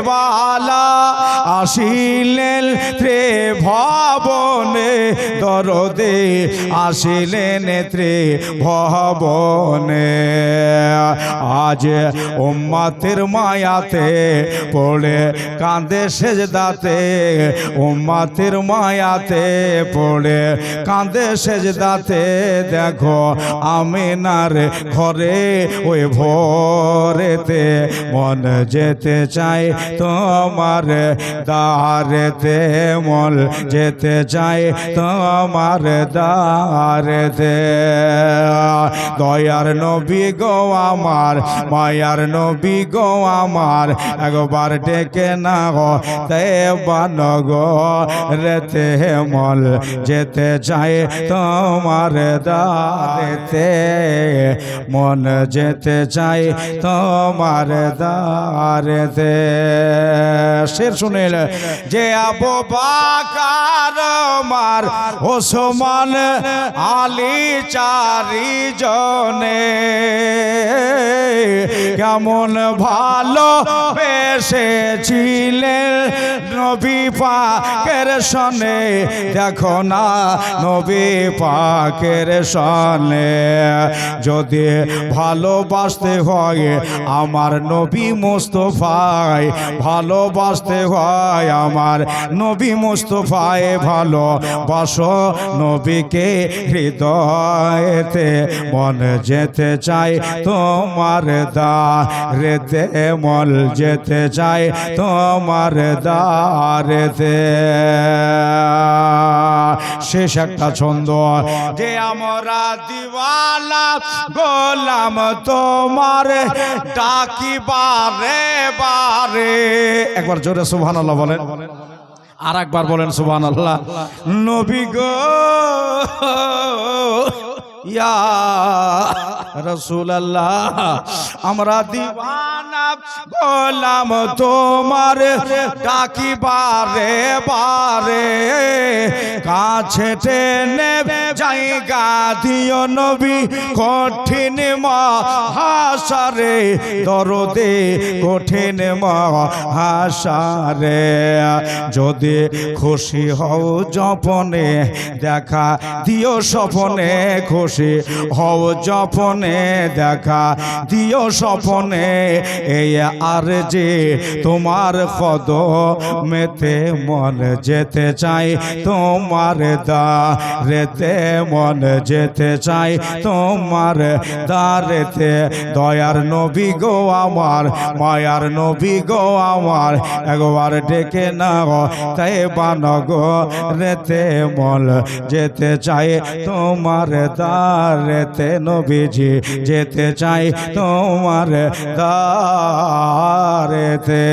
বালা আসিলেন দরদে আসিলে ত্রে ভবনে। আজ উম্মাতের মায়াতে পড়ে কাঁদে সেজদাতে, উম্মাতের মায়াতে পড়ে কাঁদে সেজদাতে। দেখো আমিনার ঘরে ওই ভোরেতে মন যেতে চাই, তোমার দারেতে মন যেতে চাই, তোমার দারেতে দয়ার নবী গো আমার, মায়ার নবী গো আমার, একবার ডেকে না গো তে বান গো রেতে মল যেতে চাই তোমার দারেতে মন যেতে চাই তোমার দারেতে শের শুনিল, যে আবু বাকার মার ওসমান আলী চারি জনে কেমন ভালো বেসেছিলেন নবী পাকের সনে? দেখো না নবী পাকের সনে। যদি ভালোবাসতে হয় আমার নবী মুস্তফায়, ভালোবাসতে হয় আমার নবী মুস্তফায় ভালো বাসো নবীকে হৃদয়েতে মন যেতে চাই, তোমার দা রেতে মল যেতে চাই, তোমার দারেতে শেষ একটা ছন্দ। যে আমরা দিওয়ালা গোলাম, তোমার ডাকি বারে। বারে একবার জোরে সুবহান আল্লাহ বলেন। আর একবার বলেন সুবান আল্লাহ নবী গো ইয়া রসুল আল্লাহ আমরা দিওয়ানা গোলাম তোমার ডাকি বারে। বারে কাছে টেনে জায়গা দিও নবী, কঠিন মহাসারে। দরদে কঠিন মা হাসারে যদি খুশি হও জপনে, দেখা দিও স্বপনে। খুশি হও জপনে, দেখা দিও স্বপনে। এই আর যে তোমার কদ মেতে মন যেতে চাই, তোমার দা রেতে মন যেতে চাই, তোমার দারেতে দয়ার নবী গো আমার, মায়ার নবী গো আমার, একবার ডেকে না তাই বান গো রেতে মল যেতে চাই, তোমার দারেতে নবীজি যেতে চাই, তোমার দারেতে